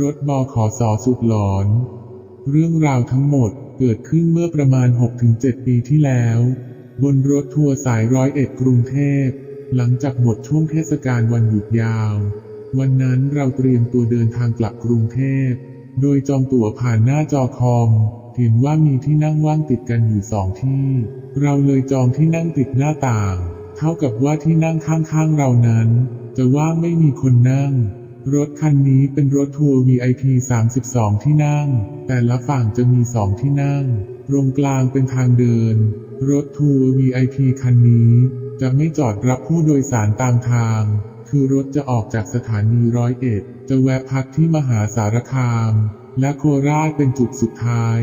รถบขอสสุดหลอน เรื่องราวทั้งหมดเกิดขึ้นเมื่อประมาณ 6-7 ปีที่แล้ว บนรถทัวร์สายร้อยเอ็ดกรุงเทพ หลังจากหมดช่วงเทศกาลวันหยุดยาว วันนั้นเราเตรียมตัวเดินทางกลับกรุงเทพ โดยจองตั๋วผ่านหน้าจอคอม เห็นว่ามีที่นั่งว่างติดกันอยู่สองที่ เราเลยจองที่นั่งติดหน้าต่าง เท่ากับว่าที่นั่งข้างๆเรานั้น จะว่างไม่มีคนนั่ง รถคันนี้เป็นรถทัวร์ VIP 32 ที่นั่ง แต่ละฝั่งจะมีสองที่นั่ง ตรงกลางเป็นทางเดิน รถทัวร์ VIP คันนี้ จะไม่จอดรับผู้โดยสารตามทาง คือรถจะออกจากสถานีร้อยเอ็ด จะแวะพักที่มหาสารคาม และโคราชเป็นจุดสุดท้าย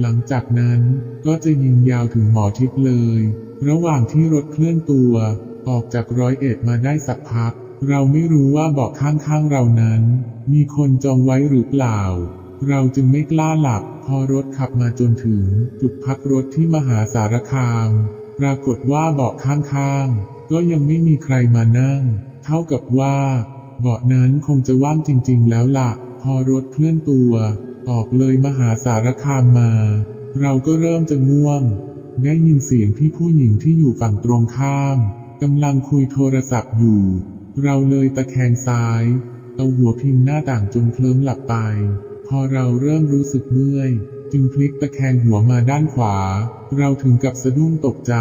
หลังจากนั้นก็จะยิงยาวถึงหมอทิพย์เลย ระหว่างที่รถเคลื่อนตัว ออกจากร้อยเอ็ดมาได้สักพัก เราไม่รู้ว่าเบาะข้างๆเรานั้น มีคนจองไว้หรือเปล่า เราจึงไม่กล้าหลับ พอรถขับมาจนถึง จุดพักรถที่มหาสารคาม ปรากฏว่าเบาะข้างๆ ก็ยังไม่มีใครมานั่ง เท่ากับว่า เบาะนั้นคงจะว่างจริง ๆ แล้วล่ะ พอรถเคลื่อนตัว ออกเลยมหาสารคามมา เราก็เริ่มจะง่วง ได้ยินเสียงพี่ผู้หญิงที่อยู่ฝั่งตรงข้ามกำลังคุยโทรศัพท์อยู่ เราเลยตะแคงซ้ายเอาหัวพิงหน้าต่างจนเคลิ้มหลับไป พอเราเริ่มรู้สึกเมื่อย จึงพลิกตะแคงหัวมาด้านขวา เราถึงกับสะดุ้งตกใจ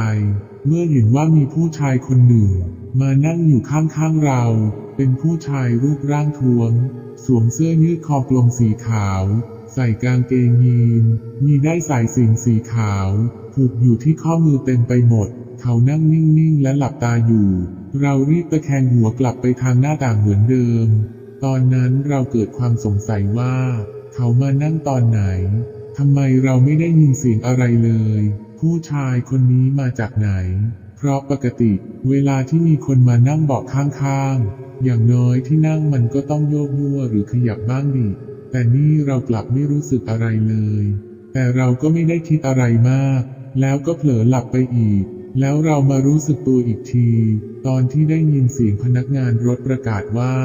เมื่อเห็นว่ามีผู้ชายคนหนึ่ง มานั่งอยู่ข้างๆเรา เป็นผู้ชายรูปร่างท้วม สวมเสื้อยืดคอกลมสีขาว ใส่กางเกงยีน มีได้สายสิญจนสีขาว ผูกอยู่ที่ข้อมือเต็มไปหมด เขานั่งนิ่งๆและหลับตาอยู่ เรารีบตะแคงหัวกลับไปทางหน้าต่างเหมือนเดิม ตอนนั้นเราเกิดความสงสัยว่า เขามานั่งตอนไหนทำไมเราไม่ได้ยินเสียงอะไรเลย ผู้ชายคนนี้มาจากไหน เพราะปกติเวลาที่มีคนมานั่งเบาะข้างๆ อย่างน้อยที่นั่งมันก็ต้องโยกยั่วหรือขยับบ้างดิ แต่นี่เรากลับไม่รู้สึกอะไรเลย แต่เราก็ไม่ได้คิดอะไรมาก แล้วก็เผลอหลับไปอีก แล้วเรามารู้สึกตัวอีกที ตอนที่ได้ยินเสียงพนักงานรถประกาศว่า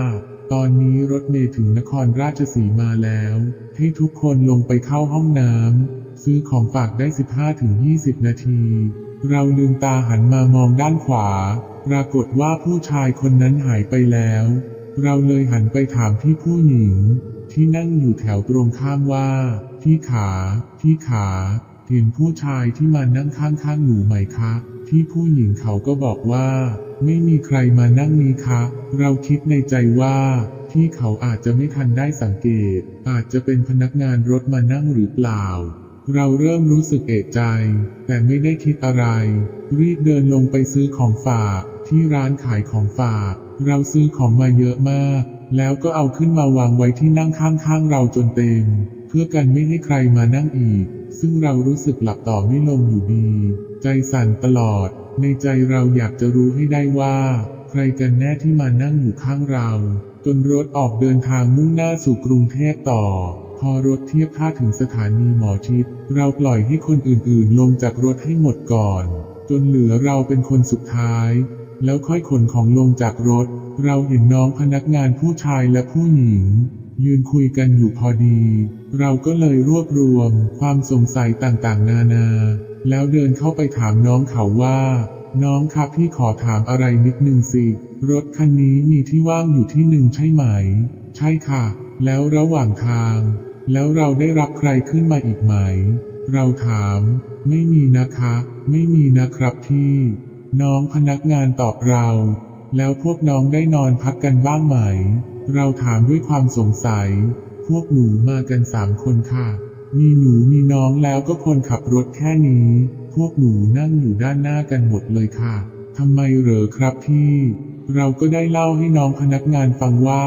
ตอนนี้รถเมล์ถึงนครราชสีมาแล้ว ให้ทุกคนลงไปเข้าห้องน้ำซื้อของฝากได้ 15-20 นาที เราลืมตาหันมามองด้านขวา ปรากฏว่าผู้ชายคนนั้นหายไปแล้ว เราเลยหันไปถามพี่ผู้หญิง ที่นั่งอยู่แถวตรงข้ามว่า พี่ขา พี่ขาเห็นผู้ชายที่มานั่งข้างๆหนูไหมคะพี่ผู้หญิงเขาก็บอกว่า ไม่มีใครมานั่งนี้คะ เราคิดในใจว่าพี่เขาอาจจะไม่ทันได้สังเกต อาจจะเป็นพนักงานรถมานั่งหรือเปล่า เราเริ่มรู้สึกเอะใจ แต่ไม่ได้คิดอะไร รีบเดินลงไปซื้อของฝากที่ร้านขายของฝาก เราซื้อของมาเยอะมาก แล้วก็เอาขึ้นมาวางไว้ที่นั่งข้างๆเราจนเต็ม เพื่อกันไม่ให้ใครมานั่งอีก ซึ่งเรารู้สึกหลับต่อไม่ลงอยู่ดี ใจสั่นตลอด ในใจเราอยากจะรู้ให้ได้ว่า ใครกันแน่ที่มานั่งอยู่ข้างเรา จนรถออกเดินทางมุ่งหน้าสู่กรุงเทพต่อ พอรถเทียบท่าถึงสถานีหมอชิด เราปล่อยให้คนอื่นๆ ลงจากรถให้หมดก่อน จนเหลือเราเป็นคนสุดท้าย แล้วค่อยขนของลงจากรถ เราเห็นน้องพนักงานผู้ชายและผู้หญิงยืนคุยกันอยู่พอดี เราก็เลยรวบรวมความสงสัยต่างๆ นานา แล้วเดินเข้าไปถามน้องเขาว่า น้องครับพี่ขอถามอะไรนิดนึงสิ รถคันนี้มีที่ว่างอยู่ที่หนึ่งใช่ไหม ใช่ค่ะ แล้วระหว่างทาง แล้วเราได้รับใครขึ้นมาอีกไหม เราถาม ไม่มีนะคะ ไม่มีนะครับพี่ น้องพนักงานตอบเรา แล้วพวกน้องได้นอนพักกันบ้างไหม เราถามด้วยความสงสัย พวกหนูมากันสามคนค่ะ มีหนูมีน้องแล้วก็คนขับรถแค่นี้ พวกหนูนั่งอยู่ด้านหน้ากันหมดเลยค่ะทำไมเหรอครับพี่ เราก็ได้เล่าให้น้องพนักงานฟังว่า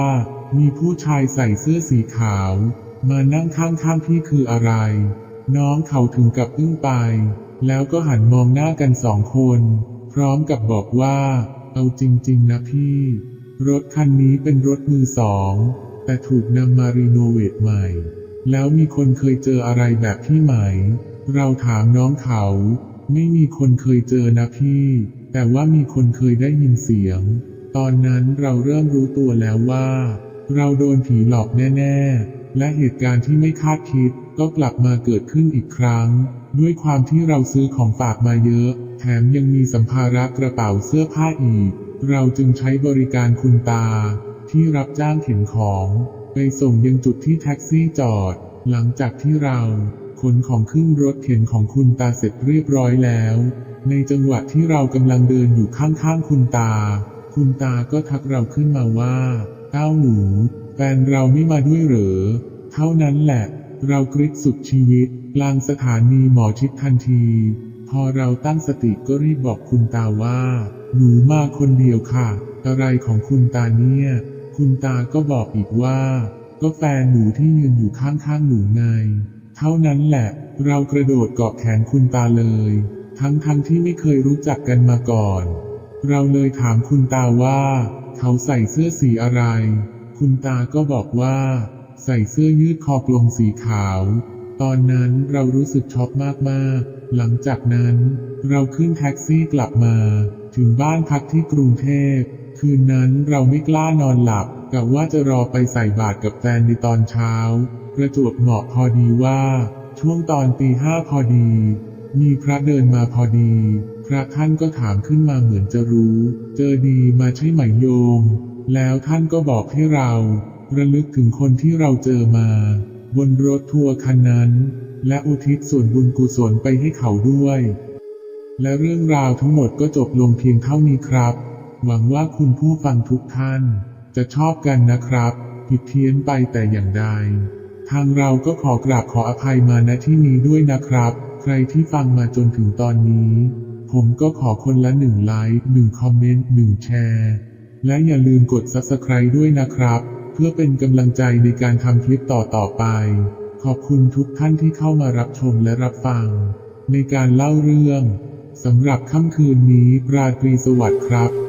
มีผู้ชายใส่เสื้อสีขาว มานั่งข้างๆพี่คืออะไร น้องเขาถึงกับอึ้งไป แล้วก็หันมองหน้ากันสองคน พร้อมกับบอกว่า เอาจริง ๆ นะพี่ รถคันนี้เป็นรถมือสอง แต่ถูกนำมารีโนเวทใหม่ แล้วมีคนเคยเจออะไรแบบพี่ไหม เราถามน้องเขา ไม่มีคนเคยเจอนะพี่ แต่ว่ามีคนเคยได้ยินเสียง ตอนนั้นเราเริ่มรู้ตัวแล้วว่า เราโดนผีหลอกแน่ๆ และเหตุการณ์ที่ไม่คาดคิดก็กลับมาเกิดขึ้นอีกครั้ง ด้วยความที่เราซื้อของฝากมาเยอะ แถมยังมีสัมภาระกระเป๋าเสื้อผ้าอีก เราจึงใช้บริการคุณตา ที่รับจ้างเข็นของ ไปส่งยังจุดที่แท็กซี่จอด หลังจากที่เราขนของขึ้นรถเข็นของคุณตาเสร็จเรียบร้อยแล้ว ในจังหวะที่เรากำลังเดินอยู่ข้างๆคุณตา คุณตาก็ทักเราขึ้นมาว่าเต้าหนู แฟนเราไม่มาด้วยเหรอ เท่านั้นแหละ เรากริดสุดชีวิตกลางสถานีหมอชิดทันที พอเราตั้งสติก็รีบบอกคุณตาว่า หนูมาคนเดียวค่ะ อะไรของคุณตาเนี่ย คุณตาก็บอกอีกว่า ก็แฟนหนูที่ยืนอยู่ข้างๆหนูไง เท่านั้นแหละ เรากระโดดเกาะแขนคุณตาเลย ทั้งๆทที่ไม่เคยรู้จักกันมาก่อน เราเลยถามคุณตาว่า เขาใส่เสื้อสีอะไร คุณตาก็บอกว่า ใส่เสื้อยืดคอกลมสีขาว ตอนนั้นเรารู้สึกช็อกมากๆ หลังจากนั้น เราขึ้นแท็กซี่กลับมา ถึงบ้านพักที่กรุงเทพ คืนนั้นเราไม่กล้านอนหลับกะว่าจะรอไปใส่บาตรกับแฟนในตอนเช้า ประจวบเหมาะพอดีว่า ช่วงตอนตีห้าพอดี มีพระเดินมาพอดี พระท่านก็ถามขึ้นมาเหมือนจะรู้ เจอดีมาใช่ไหมโยม แล้วท่านก็บอกให้เรา ระลึกถึงคนที่เราเจอมา บนรถทัวร์คันนั้น และอุทิศส่วนบุญกุศลไปให้เขาด้วย และเรื่องราวทั้งหมดก็จบลงเพียงเท่านี้ครับ หวังว่าคุณผู้ฟังทุกท่าน จะชอบกันนะครับ ผิดเพี้ยนไปแต่อย่างใด ทางเราก็ขอกราบขออภัยมาณที่นี้ด้วยนะครับ ใครที่ฟังมาจนถึงตอนนี้ ผมก็ขอคนละหนึ่งไลค์หนึ่งคอมเมนต์หนึ่งแชร์ และอย่าลืมกด Subscribe ด้วยนะครับ เพื่อเป็นกำลังใจในการทำคลิปต่อๆไป ขอบคุณทุกท่านที่เข้ามารับชมและรับฟัง ในการเล่าเรื่องสำหรับค่ำคืนนี้ราตรีสวัสดิ์ครับ